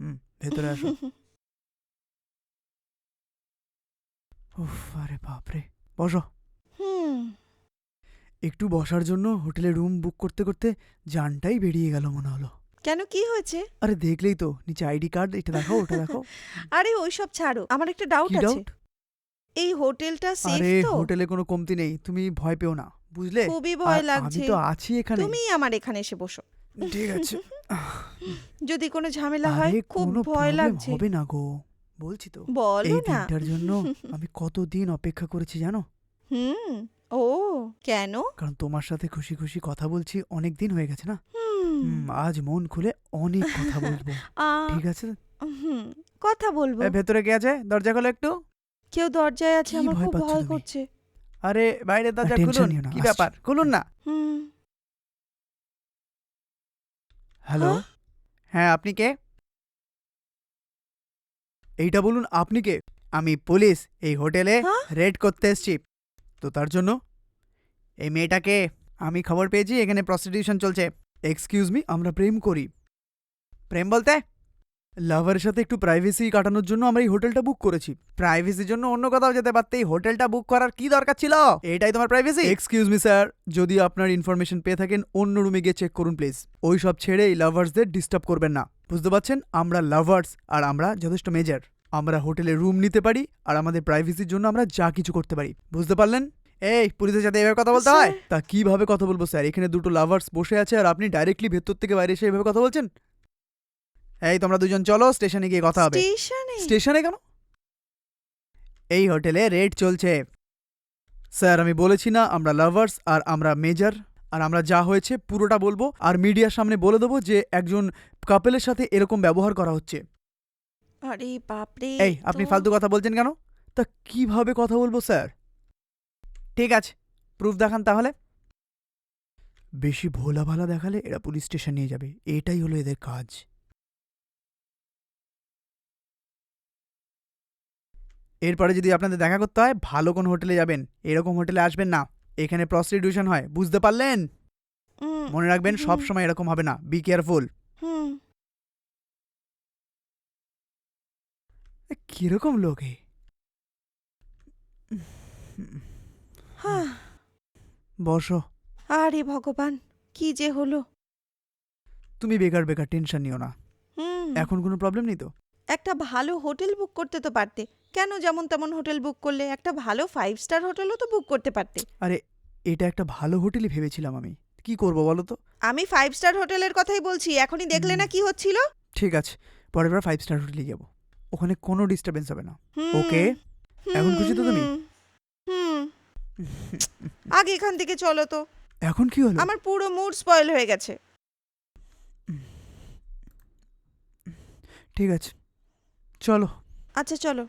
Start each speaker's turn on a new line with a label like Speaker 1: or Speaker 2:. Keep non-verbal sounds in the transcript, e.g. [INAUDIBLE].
Speaker 1: হুম ভেতরে আসো উফ আরে বাপরে। বসো।
Speaker 2: হুম।
Speaker 1: একটু বসার জন্য হোটেলে রুম বুক করতে করতে জানটাই বেরিয়ে গেল মনে হলো।
Speaker 2: কেন? কি হয়েছে?
Speaker 1: আরে দেখলেই তো নিচে আইডি কার্ড এটা দেখাও ওটা দেখাও। [LAUGHS]
Speaker 2: আরে ওইসব ছাড়ো আমার একটা ডাউট
Speaker 1: কি
Speaker 2: আছে।
Speaker 1: ডাউট
Speaker 2: এই হোটেলটা সেফ
Speaker 1: আরে
Speaker 2: তো?
Speaker 1: হোটেলে কোনো কমতি নেই তুমি ভয় পেও না বুঝলে?
Speaker 2: খুবই
Speaker 1: আর
Speaker 2: ভয়
Speaker 1: আমি
Speaker 2: লাগছে।
Speaker 1: তো আছি এখানে।
Speaker 2: তুমি আমার এখানে এসে বসো।
Speaker 1: ঠিক আছে।
Speaker 2: যদি কোনো ঝামেলা হয়
Speaker 1: আরে
Speaker 2: খুব
Speaker 1: কোনো
Speaker 2: ভয় লাগছে।
Speaker 1: হবে না গো। বলছি তো
Speaker 2: বলো
Speaker 1: এই
Speaker 2: না।
Speaker 1: দিনটার জন্য আমি কতদিন অপেক্ষা করেছি জানো?
Speaker 2: হুম ও কেন?
Speaker 1: কারণ তোমার সাথে খুশি খুশি কথা বলছি অনেক দিন হয়ে গেছে না?
Speaker 2: হুম।
Speaker 1: হুম, আজ মন খুলে অনেক কথা বলব।
Speaker 2: আ,
Speaker 1: ঠিক আছে?
Speaker 2: হুম কথা বলব।
Speaker 1: এ, ভেতরে কে আছে? দরজা খোলো একটু।
Speaker 2: কেউ দরজায় আছে
Speaker 1: কি
Speaker 2: আমার
Speaker 1: ভয়
Speaker 2: খুব
Speaker 1: পাচ্ছো
Speaker 2: ভয়
Speaker 1: তুমি?
Speaker 2: করছে।
Speaker 1: আরে বাইরে দরজা টেনশন নিও খুলুন না? কি
Speaker 2: আসছি।
Speaker 1: ব্যাপার? খুলুন না।
Speaker 2: হুম।
Speaker 1: হ্যালো
Speaker 2: হ্যাঁ?
Speaker 1: হ্যাঁ আপনি কে? এইটা বলুন আপনি কে? আমি পুলিশ এই হোটেলে
Speaker 2: হ্যাঁ?
Speaker 1: রেড করতে এসেছি। তো তার জন্য? এই মেয়েটাকে আমি খবর পেয়েছি এখানে প্রস্টিটিউশন চলছে। এক্সকিউজ মি আমরা প্রেম করি। প্রেম বলতে? লাভারের সাথে একটু প্রাইভেসি কাটানোর জন্য আমরা এই হোটেলটা বুক করেছি। প্রাইভেসির জন্য অন্য কোথাও যেতে পারতে এই হোটেলটা বুক করার কি দরকার ছিল? এটাই তোমার প্রাইভেসি এক্সকিউজ মি স্যার যদি আপনার ইনফরমেশন পেয়ে থাকেন অন্য রুমে গিয়ে চেক করুন প্লিজ ওই সব ছেড়ে এই লাভার্সদের ডিস্টার্ব করবেন না। বুঝতে পারছেন? আমরা লাভার্স আর আমরা যথেষ্ট মেজর আমরা হোটেলে রুম নিতে পারি আর আমাদের প্রাইভেসির জন্য আমরা যা কিছু করতে পারি। বুঝতে পারলেন? এই পুলিশের সাথে এভাবে কথা বলতে হয়? তা কীভাবে কথা বলব স্যার এখানে দুটো লাভার্স বসে আছে আর আপনি ডাইরেক্টলি ভেতর থেকে বাইরে এসে এভাবে কথা বলছেন? এই তোমরা দুজন চলো স্টেশনে গিয়ে কথা হবে।
Speaker 2: স্টেশনে?
Speaker 1: স্টেশনে কেন? এই হোটেলে রেট চলছে। স্যার আমি বলেছি না আমরা লাভার্স আর আমরা মেজর আর আমরা যা হয়েছে পুরোটা বলব আর মিডিয়ার সামনে বলে দেবো যে একজন কাপেলের সাথে এরকম ব্যবহার করা হচ্ছে।
Speaker 2: আরে বাপরে
Speaker 1: এই আপনি ফালতু কথা বলছেন কেন? তা কীভাবে কথা বলব স্যার? ঠিক আছে প্রুফ দেখান তাহলে। বেশি ভোলা ভালা দেখালে এরা পুলিশ স্টেশন নিয়ে যাবে এটাই হলো এদের কাজ। এরপরে যদি আপনাদের দেখা করতে হয় ভালো কোন হোটেলে যাবেন এরকম হোটেলে আসবেন না। এখানে প্রস্টিটিউশন হয় বুঝতে পারলেন? মনে রাখবেন সব সময় এরকম হবে না বি কেয়ারফুল কীরকম লোক এ? বসো।
Speaker 2: আরে ভগবান কি যে হলো?
Speaker 1: তুমি বেকার বেকার টেনশন নিও না। এখন কোনো প্রবলেম নেই তো?
Speaker 2: একটা ভালো হোটেল বুক করতে তো পারতে। কেন যেমন তেমন হোটেল বুক করলে? একটা ভালো ফাইভ স্টার হোটেলও তো বুক করতে পারতে।
Speaker 1: আরে এটা একটা ভালো হোটেলই ভেবেছিলাম আমি। কি করব বলো তো?
Speaker 2: আমি ফাইভ স্টার হোটেলের কথাই বলছি এখনই দেখলে না কি হচ্ছিল?
Speaker 1: ঠিক আছে পরের বার ফাইভ স্টার হোটেলে যাব ওখানে কোনো ডিস্টারবেন্স হবে না। ওকে? এখন খুশি তো তুমি?
Speaker 2: আগে এখান থেকে চলো তো।
Speaker 1: এখন কি হলো?
Speaker 2: আমার পুরো মুড স্পয়েল হয়ে গেছে।
Speaker 1: ঠিক আছে। চলো।
Speaker 2: আচ্ছা চলো।